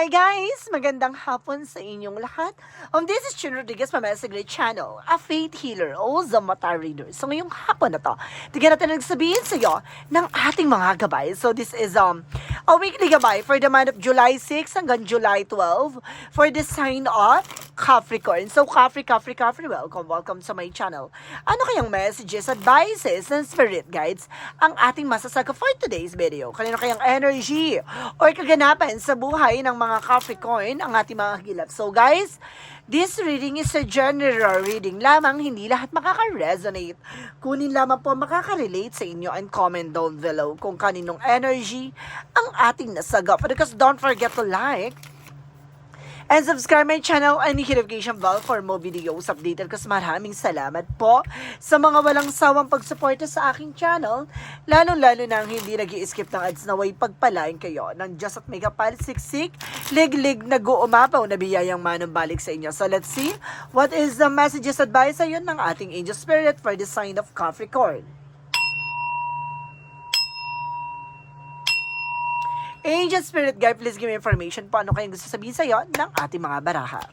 Hi guys! Magandang hapon sa inyong lahat. Um, this is Chino Rodriguez from Messenger Channel, a faith healer o Zamata reader. So ngayong hapon na to, tignan natin nagsabihin sa iyo ng ating mga gabay. So this is um a weekly gabay for the month of July 6 hanggang July 12 for the sign of Capricorn. So Capri, Capri, Capri, welcome, welcome sa my channel. Ano kayang messages, advices, and spirit guides ang ating masasaga for today's video? Kanino kayang energy or kaganapan sa buhay ng mga Capricorn ang ating mga hagilap? So guys, this reading is a general reading lamang, hindi lahat makaka-resonate. Kunin lamang po makaka-relate sa inyo and comment down below kung kaninong energy ang ating nasaga. Because don't forget to like, And subscribe my channel and hit notification bell for more videos updated kasi maraming salamat po sa mga walang sawang pagsuporta sa aking channel, lalo-lalo nang hindi nag skip ng ads na way pagpalain kayo ng Diyos at Mega Pal Siksik, lig-lig nag-uumapaw na biyayang manong balik sa inyo. So let's see, what is the messages advice ayun ng ating angel spirit for the sign of Capricorn? Angel Spirit Guide, please give me information po ano kayong gusto sabihin sa iyo ng ating mga baraha.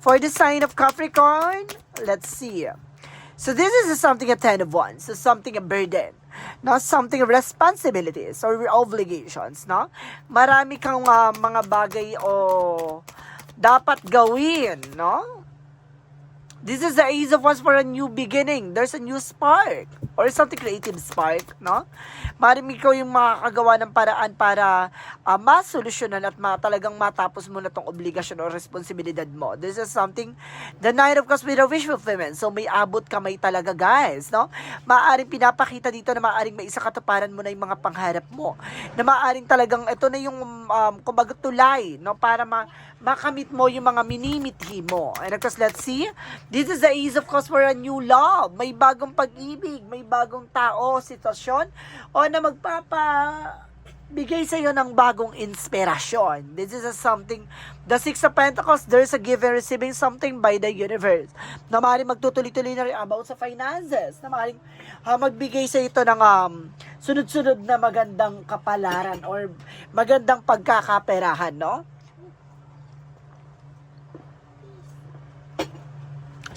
For the sign of Capricorn, let's see. So this is something a ten of wands, so something a burden, no? Something responsibilities or obligations, no? Marami kang ah, mga bagay o dapat gawin, no? This is the Ace of Wands for a new beginning. There's a new spark. Or something creative spark, no? Maring ikaw yung makakagawa ng paraan para uh, masolusyonan at ma talagang matapos mo na tong obligasyon o responsibilidad mo. This is something, the Nine of Cups with a wish fulfillment. So may abot kamay talaga guys, no? Maaring pinapakita dito na maaring may isa katuparan mo na yung mga pangharap mo. Na maaring talagang, ito na yung, um, kumbaga tulay, no? Para ma makamit mo yung mga minimithi mo. And of course, let's see. This is the Ace of Cups for a new love. May bagong pag-ibig, may bagong tao, sitwasyon, o na magpapa bigay sa iyo ng bagong inspirasyon. This is a something, the Six of Pentacles, there's a give and receiving something by the universe. Na maaaring magtutuloy-tuloy na rin about sa finances. Na maaaring uh, magbigay sa ito ng um, sunod-sunod na magandang kapalaran or magandang pagkakaperahan, no?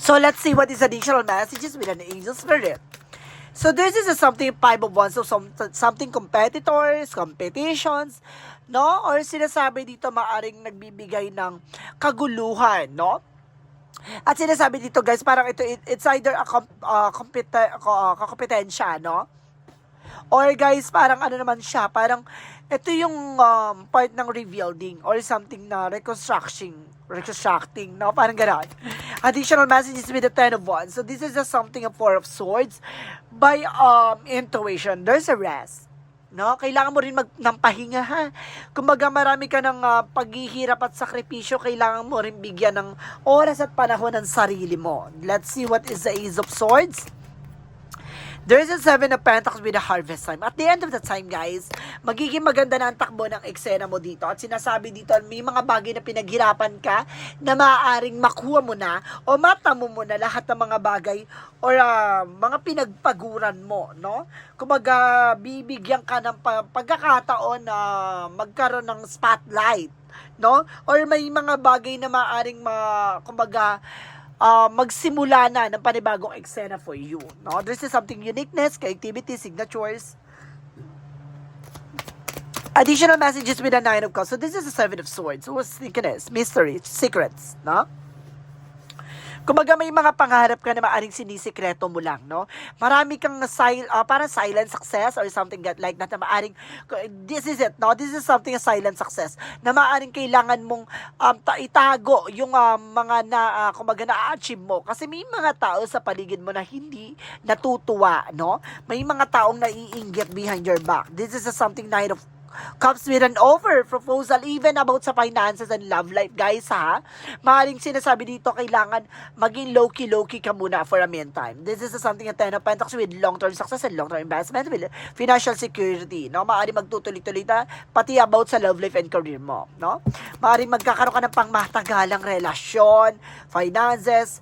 So let's see what is additional messages with an angel spirit. So this is a something five of wands, so some, something competitors, competitions, no? Or sinasabi dito maaring nagbibigay ng kaguluhan, no? At sinasabi dito guys, parang ito, it- it's either a com, uh, compete, uh, no? Or guys, parang ano naman siya, parang ito yung um, part ng rebuilding or something na reconstructing, reconstructing, no? Parang gano'n. Additional messages with the Ten of Wands. So this is just something of Four of Swords. By um, intuition, there's a rest. No? Kailangan mo rin mag ng pahinga ha. Kumbaga marami ka ng ah, paghihirap at sakripisyo, kailangan mo rin bigyan ng oras at panahon ng sarili mo. Let's see what is the Ace of Swords. There's a seven of pentacles with a harvest time. At the end of the time, guys, magiging maganda na ang takbo ng eksena mo dito. At sinasabi dito, may mga bagay na pinaghirapan ka na maaaring makuha mo na o matamo mo na lahat ng mga bagay or ah, mga pinagpaguran mo, no? Kumaga, bibigyan ka ng pa- pagkakataon na magkaroon ng spotlight, no? Or may mga bagay na maaaring ma, kumbaga, uh, magsimula na ng panibagong eksena for you. No? This is something uniqueness, creativity, signatures, additional messages with a nine of cups. So this is a seven of swords. So what's thickness? Mystery, secrets, no? Kumbaga may mga pangarap ka na maaring sinisikreto mo lang, no? Marami kang sil uh, parang silent success or something that like that na maaring this is it, no? This is something a silent success na maaring kailangan mong um, ta- itago yung um, mga na uh, kumbaga na-achieve mo kasi may mga tao sa paligid mo na hindi natutuwa, no? May mga taong naiinggit behind your back. This is a something night of comes with an offer proposal even about sa finances and love life. Guys ha? Maaaring sinasabi dito kailangan maging low-key low-key ka muna for a meantime this is something a ten of pentacles with long-term success and long-term investment with financial security no? Maaaring magtutuloy-tuloy na pati about sa love life and career mo no? Maaaring magkakaroon ka ng pangmatagalang relasyon finances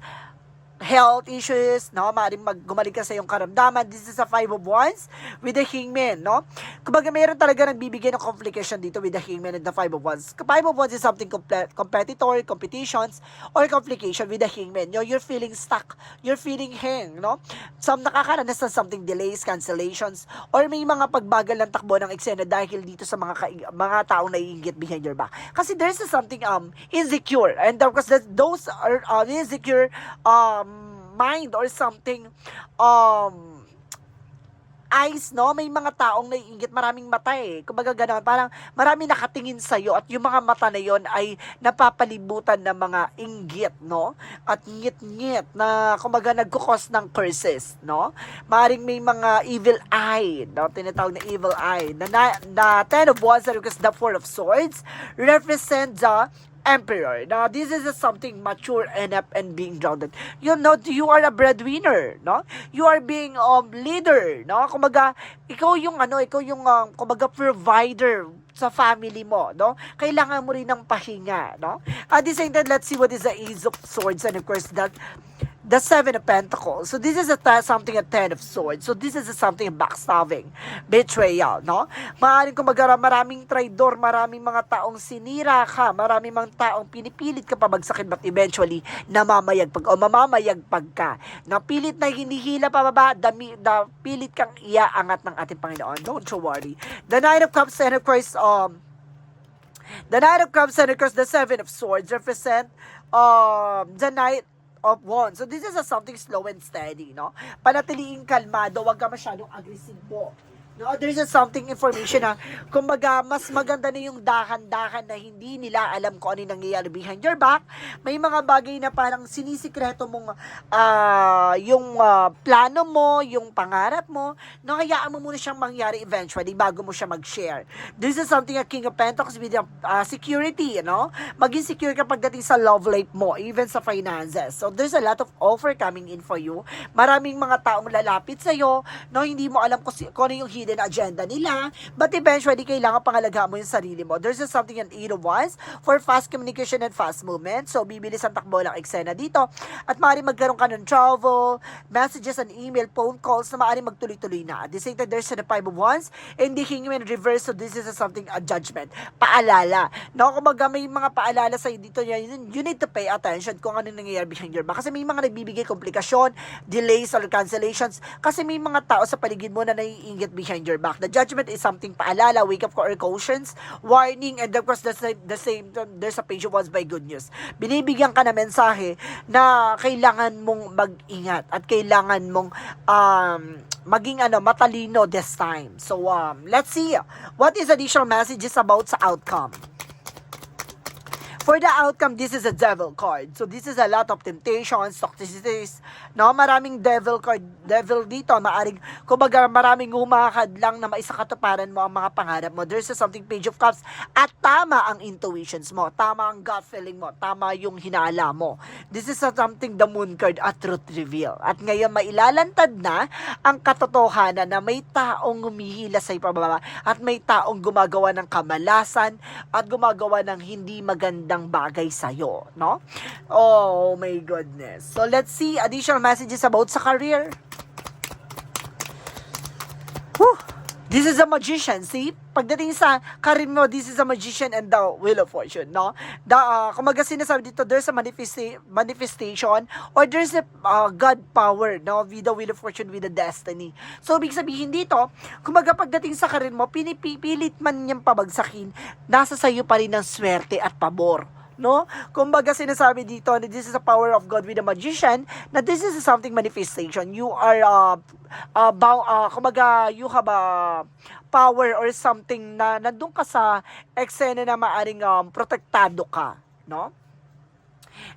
health issues, no? Maaaring mag gumaling ka sa iyong karamdaman. This is a five of wands with the hangman, no? Kumbaga, mayroon talaga nagbibigay ng complication dito with the hangman and the five of wands. Five of wands is something comple- competitor, competitions, or complication with the hangman. No? You're feeling stuck. You're feeling hang, no? Some nakakaranas ng something delays, cancellations, or may mga pagbagal ng takbo ng eksena dahil dito sa mga kai- mga taong naiinggit behind your back. Kasi there's something um insecure and of course that those are uh, insecure um mind or something um eyes, no? May mga taong naiingit, maraming mata eh. Kumbaga gano'n, parang marami nakatingin sa'yo at yung mga mata na yon ay napapalibutan ng mga inggit, no? At ngit-ngit na kumbaga nagkukos ng curses, no? Maring may mga evil eye, no? Tinatawag na evil eye. Na, na, na Ten of Wands, because the Four of Swords represent the emperor. Now, this is something mature enough and being grounded. You know, you are a breadwinner, no? You are being um leader, no? Kumaga, ikaw yung ano, ikaw yung um, kumaga provider sa family mo, no? Kailangan mo rin ng pahinga, no? At the same time, let's see what is the Ace of Swords and of course that the Seven of Pentacles. So this is a something a Ten of Swords. So this is a something backstabbing, betrayal, no? Maaaring kumbaga maraming traidor, maraming mga taong sinira ka, maraming mga taong pinipilit ka pabagsakin but eventually namamayagpag o mamamayagpag ka. Na pilit na hinihila pababa, dami, na pilit kang iaangat ng ating Panginoon. Don't you worry. The Nine of Cups and of course, um, The Knight of Cups and of course the Seven of Swords represent um, the Knight of Wands. So this is a something slow and steady, no? Panatiliing kalmado, wag ka masyadong agresibo. No, there's something information na kumbaga mas maganda na yung dahan-dahan na hindi nila alam kung ano yung nangyayari behind your back. May mga bagay na parang sinisikreto mong ah, yung ah, plano mo, yung pangarap mo, no, hayaan mo muna siyang mangyari eventually bago mo siya mag-share. This is something a King of Pentacles with ah, security, you know? Maging secure ka pagdating sa love life mo, even sa finances. So there's a lot of offer coming in for you. Maraming mga taong lalapit sa'yo, no, hindi mo alam kung, kung ano yung hidden agenda nila, but eventually, kailangan pangalagaan mo yung sarili mo. There's just something an eight of wands for fast communication and fast movement. So, bibilis ang takbo ng eksena dito. At maaari magkaroon ka ng travel, messages and email, phone calls na maaari magtuloy-tuloy na. At the same time, there's a five of wands and the hangman reverse. So, this is a something, a judgment. Paalala. No, kumbaga may mga paalala sa'yo dito. Yan, you need to pay attention kung ano nangyayari behind your back. Kasi may mga nagbibigay komplikasyon, delays or cancellations. Kasi may mga tao sa paligid mo na naiingit behind your back. The judgment is something paalala, wake up call or cautions, warning, and of course, the same, the same there's a page of wands by good news. Binibigyan ka na mensahe na kailangan mong mag-ingat at kailangan mong um, maging ano matalino this time. So um, let's see what is additional messages about sa outcome. For the outcome, this is a devil card. So this is a lot of temptations, toxicities, no? Maraming devil card, devil dito, maaring, kumbaga maraming humakad lang na maisakatuparan mo ang mga pangarap mo. There's a something page of cups at tama ang intuitions mo, tama ang gut feeling mo, tama yung hinala mo. This is a something the moon card at truth reveal. At ngayon mailalantad na ang katotohanan na may taong humihila sa ipababa at may taong gumagawa ng kamalasan at gumagawa ng hindi magandang bagay sa'yo, no? Oh my goodness. So let's see additional messages about sa career. Whew. This is a magician, see? Pagdating sa career mo, this is a magician and the wheel of fortune, no? The, uh, kumaga sinasabi dito, there's a manifesti- manifestation or there's a uh, God power, no? With the wheel of fortune, with the destiny. So, ibig sabihin dito, kumaga pagdating sa career mo, pinipilit man niyang pabagsakin, nasa sayo pa rin ang swerte at pabor no? Kumbaga sinasabi dito na this is a power of God with a magician, na this is something manifestation. You are, uh, uh, bow, uh, kumbaga, you have a power or something na nandun ka sa eksena na maaring um, protektado ka, no?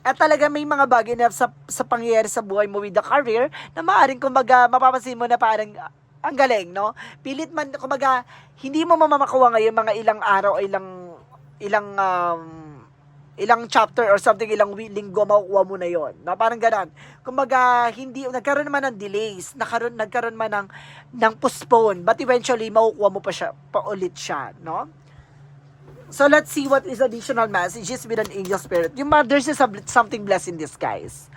At talaga may mga bagay na sa, sa pangyayari sa buhay mo with the career na maaring kumbaga mapapansin mo na parang ah, ang galing, no? Pilit man, kumbaga, hindi mo mamamakuha ngayon mga ilang araw, ilang, ilang, um, ilang chapter or something, ilang linggo, makukuha mo na yon No? Parang ganon. Kumbaga, hindi, nagkaroon naman ng delays, nagkaroon, nagkaroon man ng, ng postpone, but eventually, makukuha mo pa siya, pa ulit siya, no? So let's see what is additional messages with an angel spirit. Yung just a, something blessed in disguise.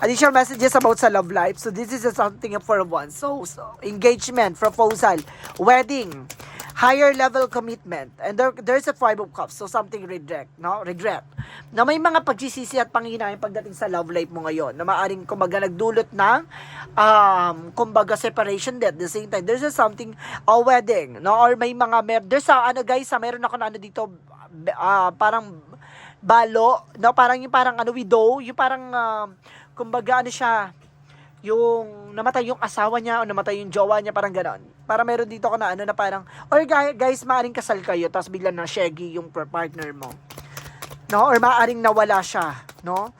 Additional messages about sa love life. So this is a something for one. So, so engagement, proposal, wedding, higher level commitment. And there, there's a five of cups. So something regret, no? Regret. Na may mga pagsisisi at panghinayang pagdating sa love life mo ngayon. Na maaring kumbaga nagdulot ng um, kumbaga separation death. At the same time, there's a something, a wedding, no? Or may mga, mer- there's a, ano guys, ah, meron ako na ano dito, ah, parang balo, no? Parang yung parang ano, widow, yung parang, um, kumbaga ano siya, yung namatay yung asawa niya o namatay yung jowa niya, parang ganon. Para meron dito ko na ano na parang, or guys, guys maaring kasal kayo, tapos bigla na shaggy yung partner mo. No? Or maaring nawala siya, no?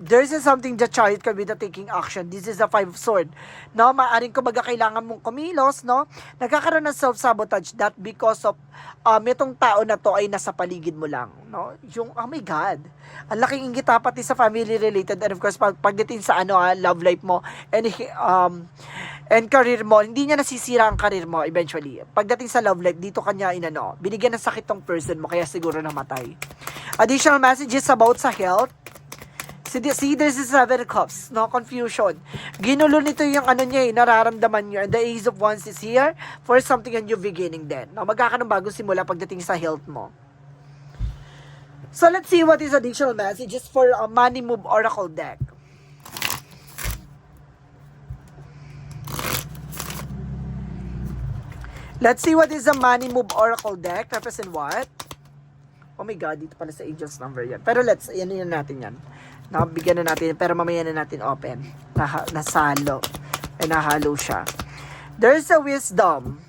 There's is something that child can be the taking action. This is the five sword. No, maaring kumbaga kailangan mong kumilos, no? Nagkakaroon ng self-sabotage that because of um, itong tao na to ay nasa paligid mo lang, no? Yung, oh my God, ang laking inggit ha, pati sa family related and of course pag, pagdating sa ano ha, love life mo and um and career mo, hindi niya nasisira ang career mo eventually. Pagdating sa love life, dito kanya inano, binigyan ng sakit tong person mo kaya siguro namatay. Additional messages about sa health. See, see, there's the seven cups, no confusion. Ginulo nito yung ano niya eh, nararamdaman niyo. And the ace of wands is here for something a new beginning din. No, magkakaroon bagong simula pagdating sa health mo. So let's see what is additional messages for a money move oracle deck. Let's see what is the money move oracle deck. Represent what? Oh my God, dito pala sa angels number yan. Pero let's, yan yan natin yan. Nabigyan na natin, pero mamaya na natin open. Nah, nasalo. Eh, nahalo siya. There's a wisdom.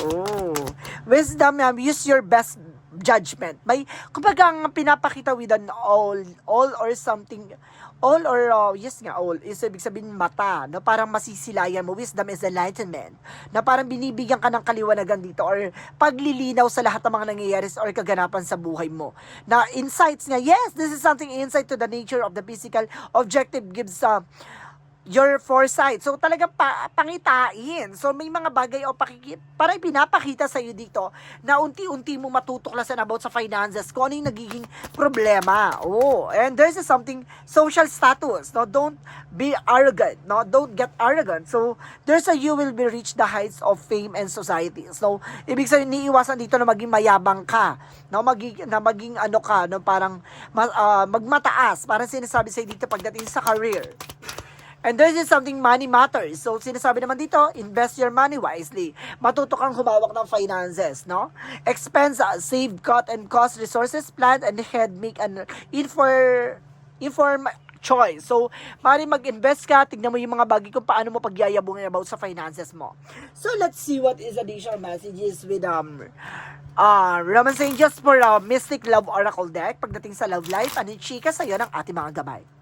Oh. Wisdom, um, use your best judgment. May, kumbaga, pinapakita with an all, all or something, all or, uh, yes nga, all, is ibig sabihin mata, na parang masisilayan mo. Wisdom is enlightenment. Na parang binibigyan ka ng kaliwanagan dito or paglilinaw sa lahat ng mga nangyayari or kaganapan sa buhay mo. Na insights nga, yes, this is something insight to the nature of the physical objective gives uh, your foresight. So talagang pa, pangitain. So may mga bagay o pakikit, parang pinapakita sa iyo dito na unti-unti mo matutuklasan about sa finances kung ano yung nagiging problema. Oh, and there's something social status. No, don't be arrogant. No, don't get arrogant. So there's a you will be reach the heights of fame and society. So ibig sabihin niiwasan dito na maging mayabang ka. No, maging na maging ano ka, no, parang ah, magmataas. Parang sinasabi sa dito pagdating sa career. And this is something money matters. So, sinasabi naman dito, invest your money wisely. Matuto kang humawak ng finances, no? Expense, uh, save, cut, and cost resources, plan, and head, make an infor, inform choice. So, mari mag-invest ka, tignan mo yung mga bagay kung paano mo pagyayabungin about sa finances mo. So, let's see what is additional messages with um uh, Romance Angels for uh, Mystic Love Oracle deck pagdating sa love life. Ano yung chika sa'yo ng ating mga gabay?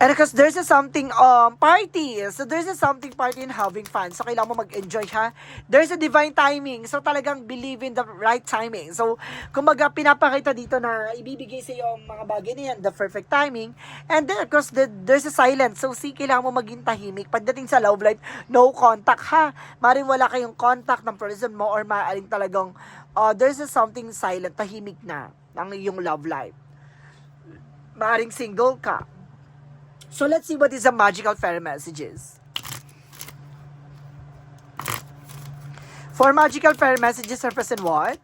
And because there's a something um party. So there's a something party in having fun. So kailangan mo mag-enjoy ha. There's a divine timing. So talagang believe in the right timing. So kumbaga pinapakita dito na ibibigay sa iyo ang mga bagay na yan, the perfect timing. And then of course the, there's a silence. So si kailangan mo maging tahimik. Pagdating sa love life, no contact ha. Maring wala kayong contact ng person mo or maaring talagang uh, there's a something silent, tahimik na ang iyong love life. Maaring single ka. So let's see what is the magical fairy messages. For magical fairy messages represent what?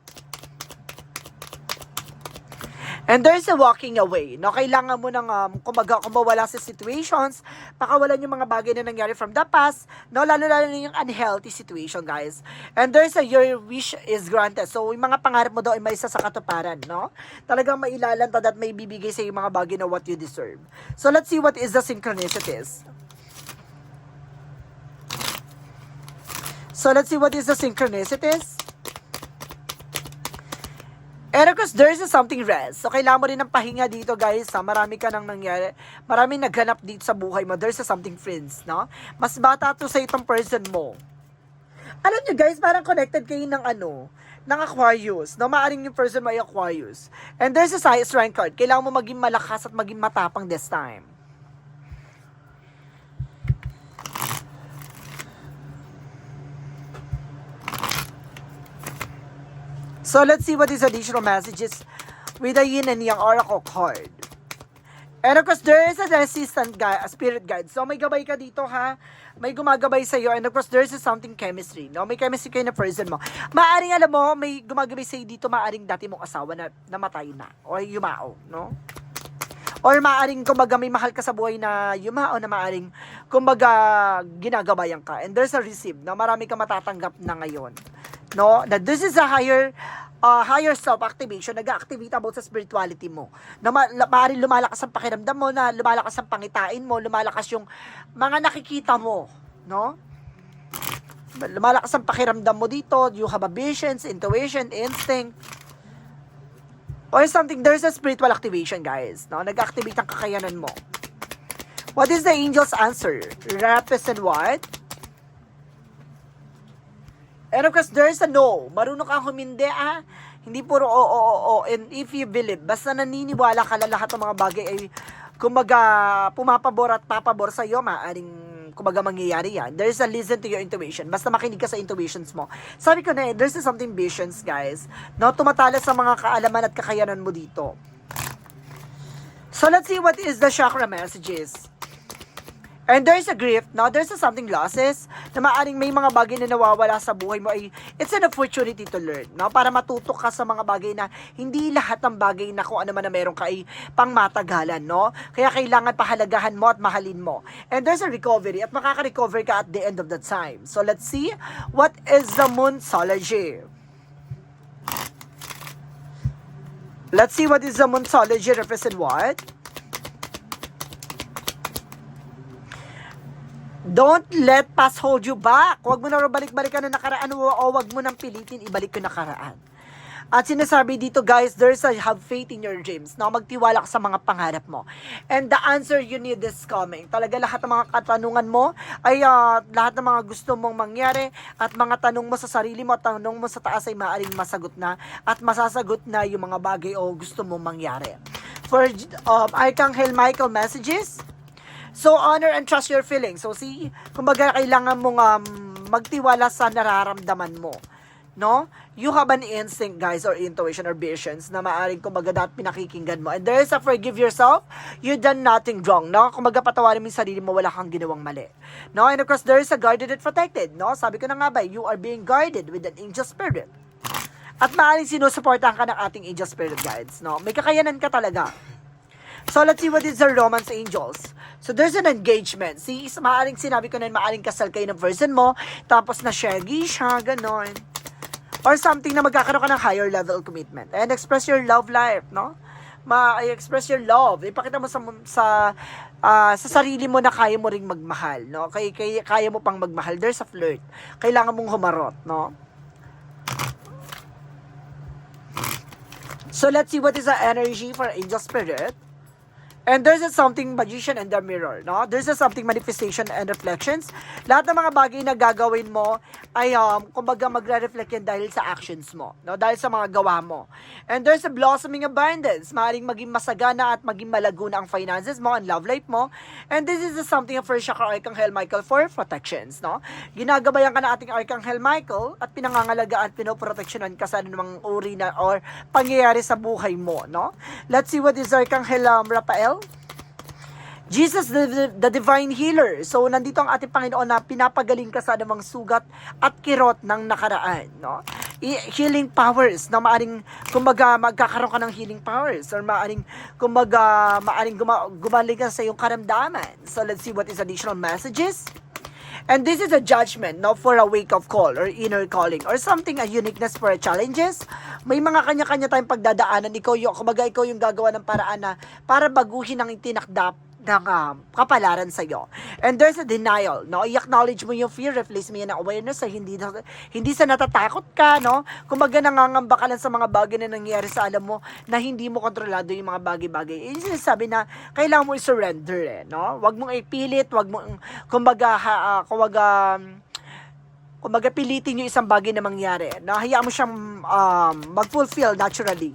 And there's a walking away. No, kailangan mo nang um, kumaga, kumawala sa situations, pakawalan yung mga bagay na nangyari from the past, no, lalo-lalo na yung unhealthy situation, guys. And there's a your wish is granted. So, yung mga pangarap mo daw ay may isa sa katuparan, no? Talagang mailalantad at may bibigay sa yung mga bagay na what you deserve. So, let's see what is the synchronicities. So, let's see what is the synchronicities. And of course, there is a something rest. So, kailangan mo rin ng pahinga dito, guys. Ha? Marami ka nang nangyari. Maraming naghanap dito sa buhay mo. There's something friends, no? Mas bata to sa itong person mo. Alam nyo, guys, parang connected kayo ng ano, ng Aquarius. No? Maaring yung person mo ay Aquarius. And there's a science rank card. Kailangan mo maging malakas at maging matapang this time. So let's see what is additional messages with the yin and yang oracle card. And of course, there is a assistant guide, a spirit guide. So may gabay ka dito ha. May gumagabay sa iyo. And of course, there is something chemistry. No? May chemistry kayo na person mo. Maaring alam mo, may gumagabay sa iyo dito, maaring dati mong asawa na namatay na. O yumao. No? Or maaring kumbaga may mahal ka sa buhay na yumao na maaring kumbaga ginagabayan ka. And there's a receive na marami ka matatanggap na ngayon. No? That this is a higher uh, higher self-activation, nag-activate about sa spirituality mo. Na ma- lumalakas ang pakiramdam mo, na lumalakas ang pangitain mo, lumalakas yung mga nakikita mo. No? Lumalakas ang pakiramdam mo dito, you have a visions, intuition, instinct, or something, there's a spiritual activation, guys. No? Nag-activate ang kakayanan mo. What is the angel's answer? Represent what? And of course, there's a no. Marunong kang humindi, ah. Hindi puro oo, oo, oo. And if you believe, basta naniniwala ka na lahat ng mga bagay ay kumaga pumapabor at papabor sa iyo, maaring kumaga mangyayari yan. There's a listen to your intuition. Basta makinig ka sa intuitions mo. Sabi ko na eh, there's something visions, guys. No, tumatala sa mga kaalaman at kakayanan mo dito. So let's see what is the chakra messages. And there's a grief, no? There's a something losses na maaring may mga bagay na nawawala sa buhay mo it's an opportunity to learn, no? Para matuto ka sa mga bagay na hindi lahat ng bagay na kung ano man na meron ka ay pangmatagalan, no? Kaya kailangan pahalagahan mo at mahalin mo. And there's a recovery at makaka-recover ka at the end of the time. So let's see what is the Moonsology. Let's see what is the Moonsology represent what? Don't let past hold you back. Huwag mo na balik-balikan na nakaraan o, o huwag mo nang pilitin ibalik yung nakaraan. At sinasabi dito guys, there's a have faith in your dreams. No? Magtiwala ka sa mga pangarap mo. And the answer you need is coming. Talaga lahat ng mga katanungan mo ay ah, lahat ng mga gusto mong mangyari at mga tanong mo sa sarili mo at tanong mo sa taas ay maaaring masagot na at masasagot na yung mga bagay o gusto mong mangyari. For um, Archangel Michael messages, So, honor and trust your feelings. So, see, kumbaga, kailangan mong um, magtiwala sa nararamdaman mo. No? You have an instinct, guys, or intuition, or visions na maaaring kumbaga dapat pinakikinggan mo. And there is a forgive yourself, you done nothing wrong. No? Kumbaga, patawarin mo yung sarili mo, wala kang ginawang mali. No? And of course, there is a guarded and protected. No? Sabi ko na nga ba, you are being guarded with an angel spirit. At maaaring sinusuportahan ka ng ating angel spirit guides. No? May kakayanan ka talaga. So, let's see what is the romance angels. So, there's an engagement. See, is maaaring sinabi ko na maaaring kasal kayo ng person mo, tapos na shaggy siya, ganon. Or something na magkakaroon ka ng higher level commitment. And express your love life, no? Ma-express your love. Ipakita mo sa sa ah, sa sarili mo na kaya mo ring magmahal, no? Kaya, kaya, kaya mo pang magmahal. There's a flirt. Kailangan mong humarot, no? So let's see what is the energy for angel spirit. And there's a something magician and the mirror, no? There's a something manifestation and reflections. Lahat ng mga bagay na gagawin mo ay um, kumbaga magre-reflect yan dahil sa actions mo, no? Dahil sa mga gawa mo. And there's a blossoming abundance. Maaaring maging masagana at maging malago na ang finances mo, ang love life mo. And this is a something for Chakra Archangel Michael for protections, no? Ginagabayan ka na ating Archangel Michael at pinangangalagaan at pinoproteksyonan ka sa anumang uri na or pangyayari sa buhay mo, no? Let's see what is Archangel um, Raphael. Jesus, the, the, divine healer. So, nandito ang ating Panginoon na pinapagaling ka sa anumang sugat at kirot ng nakaraan, no? Healing powers na maaring kumbaga magkakaroon ka ng healing powers or maaring kumbaga maaring guma- gumaling ka sa iyong karamdaman. So, let's see what is additional messages. And this is a judgment, no, for a wake of call or inner calling or something, a uniqueness for challenges. May mga kanya-kanya tayong pagdadaanan. Ikaw yung, kumbaga ikaw yung gagawa ng paraan na para baguhin ang itinakdap ng um, kapalaran sa iyo. And there's a denial, no? I-acknowledge mo yung fear, replace mo yan ng awareness sa hindi na, hindi sa natatakot ka, no? Kumbaga nangangamba ka lang sa mga bagay na nangyayari sa alam mo na hindi mo kontrolado yung mga bagay-bagay. Yung sinasabi na kailangan mo i-surrender, eh, no? Huwag mong ipilit, huwag mong kumbaga ha, uh, kumbaga um, kumbaga pilitin yung isang bagay na mangyari. Na hayaan mo siyang um, mag-fulfill naturally.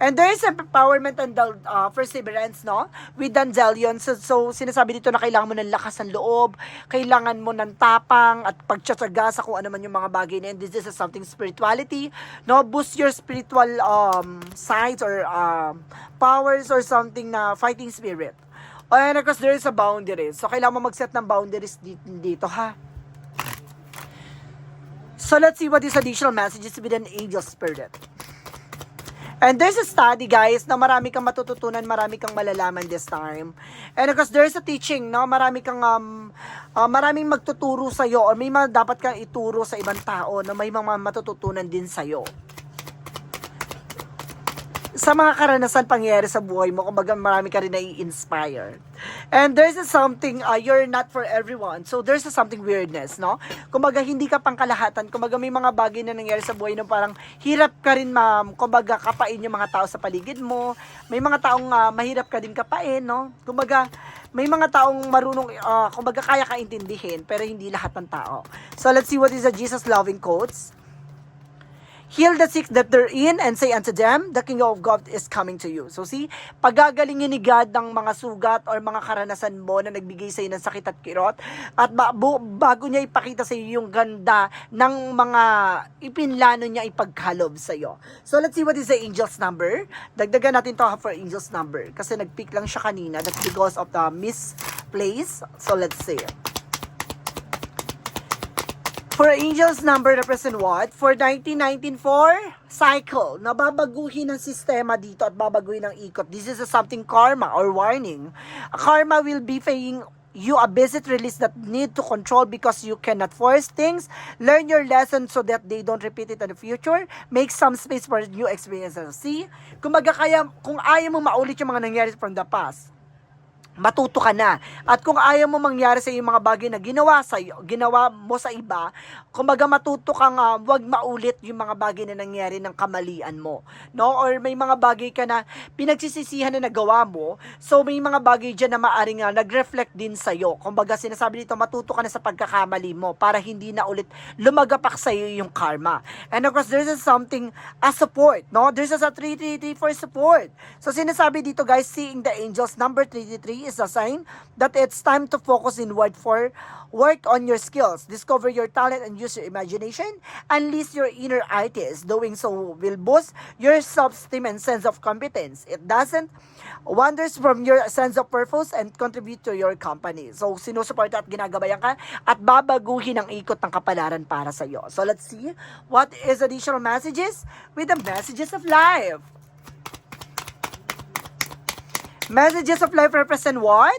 And there is empowerment and uh, perseverance, no? With Dandelion. So, so, sinasabi dito na kailangan mo ng lakas ng loob, kailangan mo ng tapang at pagtsatsaga sa kung ano man yung mga bagay na yun. This is something spirituality, no? Boost your spiritual um, sides or um, powers or something na fighting spirit. And of course, there is a boundaries. So, kailangan mo mag-set ng boundaries dito, dito ha? So let's see what is additional messages with an angel spirit. And there's a study, guys, na marami kang matututunan, marami kang malalaman this time. And of course, there's a teaching, no? Marami kang, um, uh, maraming magtuturo sa'yo or may mga dapat kang ituro sa ibang tao na may mga matututunan din sa'yo sa mga karanasan pangyayari sa buhay mo, kumbaga marami ka rin nai-inspire. And there's a something, uh, you're not for everyone. So there's a something weirdness, no? Kumbaga hindi ka pangkalahatan. Kumbaga may mga bagay na nangyari sa buhay na parang hirap ka rin, ma'am. Kumbaga kapain yung mga tao sa paligid mo. May mga taong uh, mahirap ka din kapain, no? Kumbaga may mga taong marunong, uh, kumbaga kaya ka intindihin, pero hindi lahat ng tao. So let's see what is the Jesus loving quotes. Heal the sick that they're in and say unto them, the kingdom of God is coming to you. So see, pagagalingin ni God ng mga sugat or mga karanasan mo na nagbigay sa iyo ng sakit at kirot at bago niya ipakita sa iyo yung ganda ng mga ipinlano niya ipagkalob sa iyo. So let's see what is the angel's number. Dagdagan natin to for angel's number kasi nag-pick lang siya kanina. That's because of the misplace. So let's see. For angels number represent what? For 1994 cycle, nababaguhin ng sistema dito at babaguhin ng ikot. This is a something karma or warning. Karma will be paying you a visit release that need to control because you cannot force things. Learn your lesson so that they don't repeat it in the future. Make some space for new experiences. See? Kumbaga kaya, kung ayaw mo maulit yung mga nangyari from the past, matuto ka na. At kung ayaw mo mangyari sa yung mga bagay na ginawa sa ginawa mo sa iba, kumbaga matuto kang uh, wag maulit yung mga bagay na nangyari ng kamalian mo. No? Or may mga bagay ka na pinagsisisihan na nagawa mo, so may mga bagay diyan na maaring uh, nag-reflect din sa iyo. Kumbaga sinasabi dito matuto ka na sa pagkakamali mo para hindi na ulit lumagapak sa iyo yung karma. And of course, there's a something as support, no? There's a 333 for support. So sinasabi dito guys, seeing the angels number 333 is a sign that it's time to focus inward for work on your skills, discover your talent and use your imagination, unleash your inner artist. Doing so will boost your self-esteem and sense of competence. It doesn't wonders from your sense of purpose and contribute to your company. So, sinusuporta at ginagabayan ka at babaguhin ang ikot ng kapalaran para sa iyo. So, let's see what is additional messages with the messages of life. Messages of life represent what?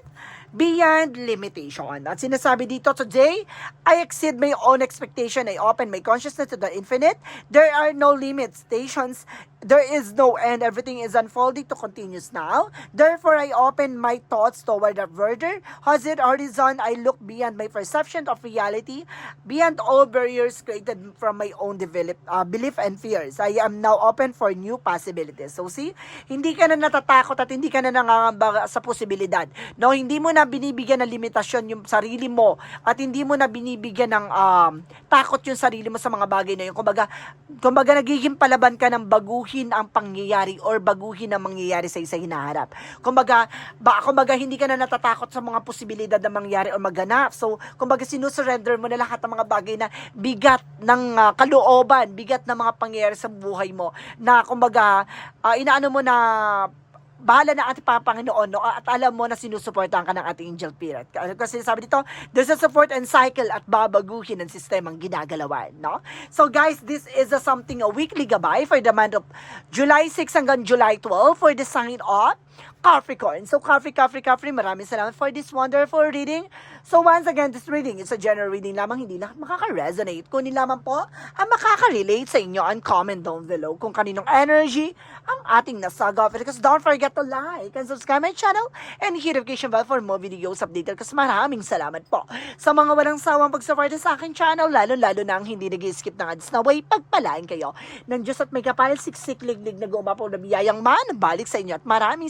Beyond limitation. At sinasabi dito today, I exceed my own expectation. I open my consciousness to the infinite. There are no limitations. There is no end. Everything is unfolding to continuous now. Therefore, I open my thoughts toward a further it horizon. I look beyond my perception of reality, beyond all barriers created from my own develop, uh, belief and fears. I am now open for new possibilities. So see, hindi ka na natatakot at hindi ka na nangangamba sa posibilidad. No, hindi mo na binibigyan ng limitasyon yung sarili mo at hindi mo na binibigyan ng um, takot yung sarili mo sa mga bagay na yun. Kumbaga, kumbaga nagiging palaban ka ng baguhin ang pangyayari or baguhin ang mangyayari sa isa hinaharap. Kumbaga, ba, kumbaga hindi ka na natatakot sa mga posibilidad na mangyari o maganap. So, kumbaga sinusurrender mo na lahat ng mga bagay na bigat ng uh, kalooban, bigat ng mga pangyayari sa buhay mo na kumbaga uh, inaano mo na bahala na ating Panginoon no? at alam mo na sinusuportahan ka ng ating angel spirit. Kasi sabi dito, there's a support and cycle at babaguhin ng sistemang ginagalawan. No? So guys, this is a something a weekly gabay for the month of July 6 hanggang July 12 for the sign of Capricorn. So Capri, Capri, Capri, maraming salamat for this wonderful reading. So once again, this reading is a general reading lamang, hindi lahat makaka-resonate. Kunin lamang po ang makaka-relate sa inyo and comment down below kung kaninong energy ang ating nasaga. Because don't forget to like and subscribe my channel and hit notification bell for more videos updated. Kasi maraming salamat po sa mga walang sawang pag-support sa aking channel, lalo-lalo na ang hindi nag-skip ng ads na way pagpalain kayo ng Diyos at may kapal siksik liglig na gumapo na biyayang man balik sa inyo at maraming